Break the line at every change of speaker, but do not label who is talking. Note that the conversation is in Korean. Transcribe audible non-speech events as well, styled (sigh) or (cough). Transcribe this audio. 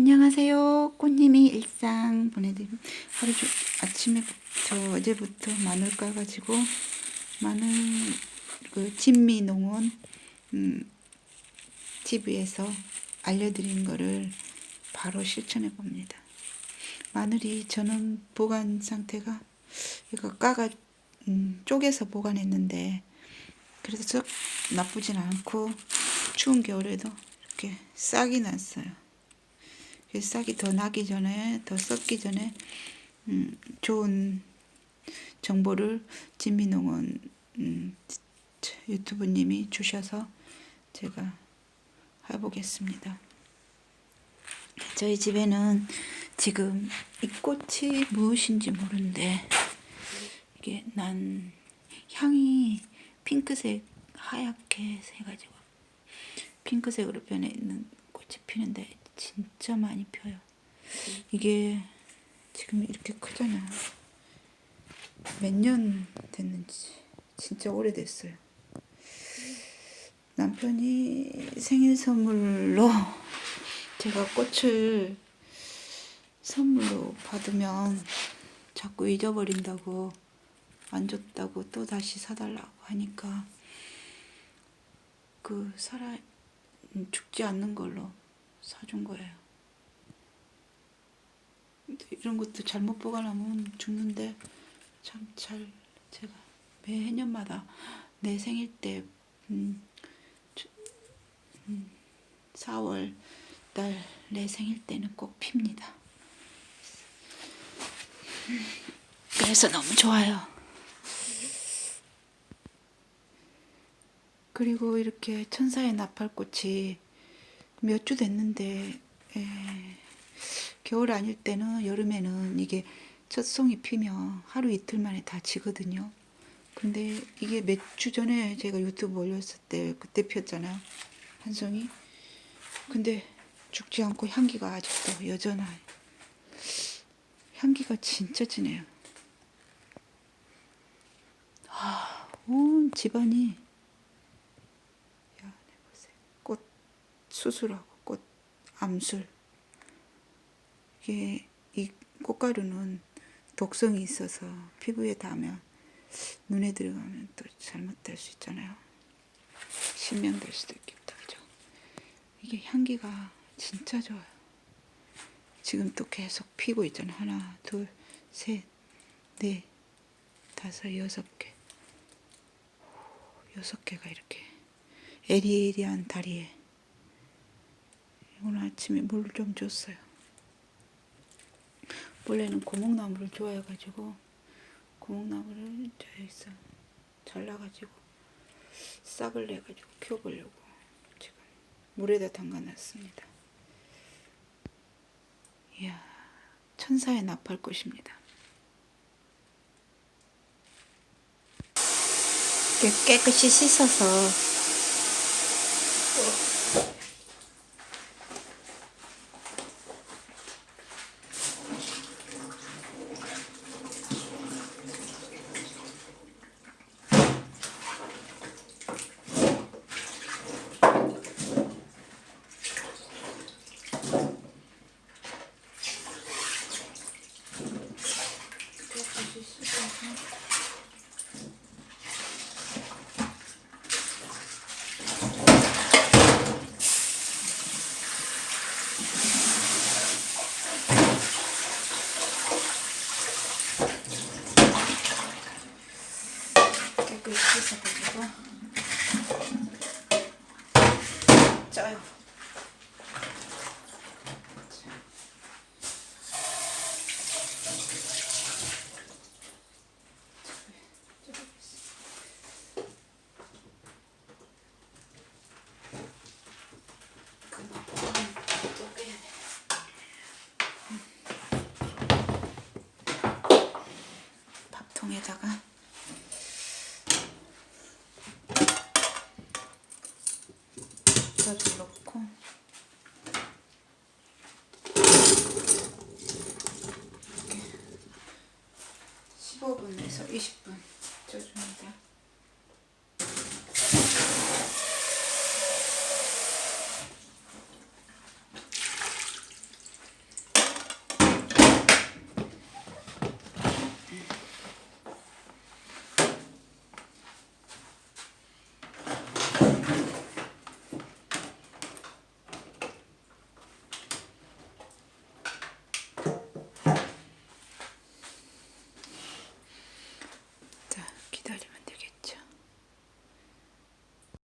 안녕하세요. 꽃님이 일상 보내드림. 하루 종 아침에부터 어제부터 마늘 까가지고 마늘 그 진미 농원 음, TV에서 알려드린 거를 바로 실천해 봅니다. 마늘이 저는 보관 상태가 이거 까가 음, 쪼개서 보관했는데 그래서 썩 나쁘진 않고 추운 겨울에도 이렇게 싹이 났어요. 그 싹이 더 나기 전에 더 썩기 전에 음, 좋은 정보를 진미농원 음, 유튜브님이 주셔서 제가 해보겠습니다. 저희 집에는 지금 이 꽃이 무엇인지 모르는데 이게 난 향이 핑크색 하얗게 해가지고 핑크색으로 변해 있는 꽃이 피는데 진짜 많이 펴요. 이게 지금 이렇게 크잖아요. 몇 년 됐는지 진짜 오래됐어요. 남편이 생일 선물로 (laughs) 제가 꽃을 선물로 받으면 자꾸 잊어버린다고 안 줬다고 또 다시 사달라고 하니까 그 살아 죽지 않는 걸로 사준 거예요. 이런 것도 잘못 보관하면 죽는데 참 잘 제가 매 해년마다 내 생일 때 음, 주- 음, 4월 달 내 생일 때는 꼭 핍니다. 그래서 너무 좋아요. 그리고 이렇게 천사의 나팔꽃이 몇 주 됐는데 에, 겨울 아닐 때는 여름에는 이게 첫 송이 피면 하루 이틀 만에 다 지거든요. 근데 이게 몇 주 전에 제가 유튜브 올렸을 때 그때 피었잖아요. 한 송이. 근데 죽지 않고 향기가 아직도 여전해요. 향기가 진짜 진해요. 아, 온 집안이 야, 네, 보세요. 꽃 수술하고 꽃 암술. 이게 이 꽃가루는 독성이 있어서 피부에 닿으면 눈에 들어가면 또 잘못될 수 있잖아요. 실명될 수도 있겠다, 그죠? 이게 향기가 진짜 좋아요. 지금 또 계속 피고 있잖아요. 하나, 둘, 셋, 넷, 다섯, 여섯 개. 여섯 개가 이렇게 에리에리한 다리에 오늘 아침에 물 좀 줬어요. 원래는 고목나무를 좋아해가지고 고목나무를 저기서 잘라가지고 싹을 내가지고 키워보려고 지금 물에다 담가놨습니다. 이야 천사의 나팔꽃입니다. 깨- 깨끗이 씻어서 깨끗이 씻어서 깨끗이 씻어가지고 짜요. 밥 통에다가. 젖을 넣고. 15분에서 20분. 쪄줍니다.